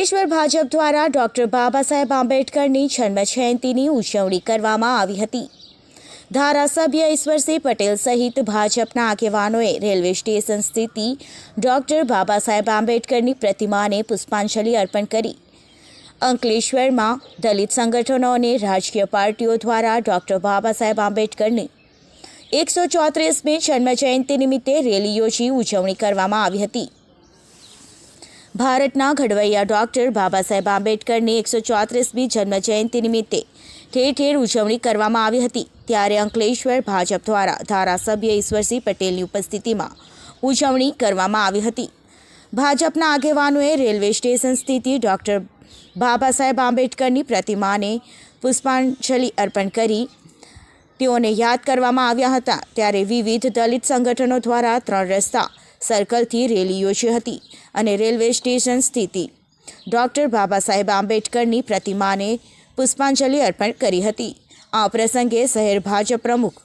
અંકલેશ્વર ભાજપ દ્વારા ડોક્ટર બાબા સાહેબ આંબેડકરની જન્મજયંતિની ઉજવણી કરવામાં આવી હતી. ધારાસભ્ય ઈશ્વરસિંહ પટેલ સહિત ભાજપના આગેવાનોએ રેલવે સ્ટેશન સ્થિત ડોક્ટર બાબા સાહેબ આંબેડકરની પ્રતિમાને પુષ્પાંજલિ અર્પણ કરી. અંકલેશ્વરમાં દલિત સંગઠનો અને રાજકીય પાર્ટીઓ દ્વારા ડોક્ટર બાબા સાહેબ આંબેડકરની એકસો ચોત્રીસમી જન્મજયંતિ નિમિત્તે રેલી યોજી ઉજવણી કરવામાં આવી હતી. ભારતના ઘડવૈયા ડોક્ટર બાબા સાહેબ આંબેડકરની એકસો ચોત્રીસમી જન્મજયંતિ નિમિત્તે ઠેર ઠેર ઉજવણી કરવામાં આવી હતી. ત્યારે અંકલેશ્વર ભાજપ દ્વારા ધારાસભ્ય ઈશ્વરસિંહ પટેલની ઉપસ્થિતિમાં ઉજવણી કરવામાં આવી હતી. ભાજપના આગેવાનોએ રેલવે સ્ટેશન સ્થિત ડોક્ટર બાબા સાહેબ આંબેડકરની પ્રતિમાને પુષ્પાંજલિ અર્પણ કરી તેઓને યાદ કરવામાં આવ્યા હતા. ત્યારે વિવિધ દલિત સંગઠનો દ્વારા ત્રણ રસ્તા સર્કલથી રેલી યોજી હતી અને રેલવે સ્ટેશન સ્થિતિ. ડૉક્ટર બાબા સાહેબ આંબેડકરની પ્રતિમાને પુષ્પાંજલિ અર્પણ કરી હતી. આ પ્રસંગે શહેર ભાજપ પ્રમુખ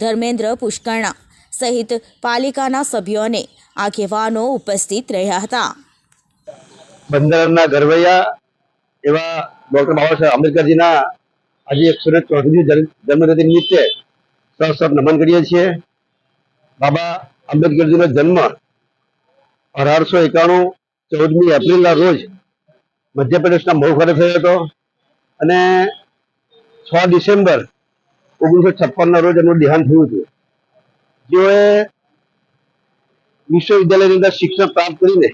ધર્મેન્દ્ર પુષ્કર્ણા સહિત પાલિકાના સભ્યો અને આગેવાનો ઉપસ્થિત રહ્યા હતા. બંધારણના ગરવૈયા એવા ડોક્ટર બાબા સાહેબ આંબેડકરજીના આજે એકસો ચોત્રીસ જન્મજયંતિ નિમિત્તે સૌ નમન કરીએ છીએ. બાબા આંબેડકરજીનો જન્મ અઢારસો એકાણું ચૌદમી એપ્રિલના રોજ મધ્યપ્રદેશના મહુ ખાતે થયો હતો. અને છ ડિસેમ્બર ઓગણીસો છપ્પનના રોજ એમનું દેહાંત થયું હતું. જેઓએ વિશ્વવિદ્યાલયની અંદર શિક્ષણ પ્રાપ્ત કરીને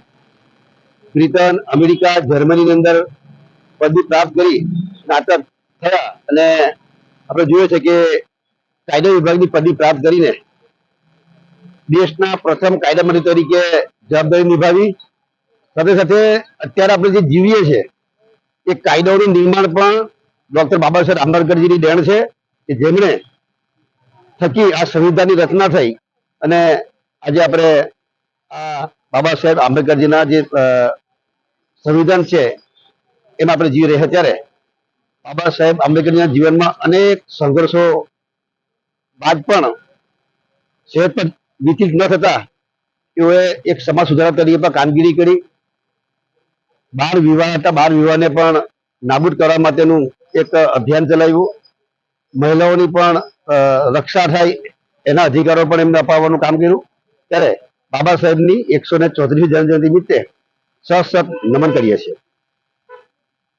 બ્રિટન, અમેરિકા, જર્મનીની અંદર પદવી પ્રાપ્ત કરી સ્નાતક થયા. અને આપણે જોઈએ છે કે કાયદા વિભાગની પદવી પ્રાપ્ત કરીને દેશના પ્રથમ કાયદા મંત્રી તરીકે જવાબદારી નિભાવી. સાથે સાથે અત્યારે આપણે જે જીવીએ છીએ, એ કાયદાઓનું નિર્માણ પણ ડોક્ટર બાબા સાહેબ આંબેડકરજીની દેણ છે, કે જેમણે થકી આ સંવિધાનની રચના થઈ અને આજે આપણે આ બાબા સાહેબ આંબેડકરજીના જે સંવિધાન છે, એમાં આપણે જીવી રહ્યા ત્યારે બાબા સાહેબ આંબેડકરના જીવનમાં અનેક સંઘર્ષો બાદ પણ પણ વિચલિત ન થતા તેઓએ એક સમાજ સુધારક તરીકે પણ કામગીરી કરી. બાળ વિવાહ હતા, બાળ વિવાહને પણ નાબૂદ કરવા માટેનું એક અભિયાન ચલાવ્યું. મહિલાઓની પણ રક્ષા થાય, એના અધિકારો પણ એમને અપાવવાનું કામ કર્યું. ત્યારે બાબા સાહેબની એકસો ને ચોત્રીસ જન્મજયંતિ નિમિત્તે સહસત નમન કરીએ છીએ.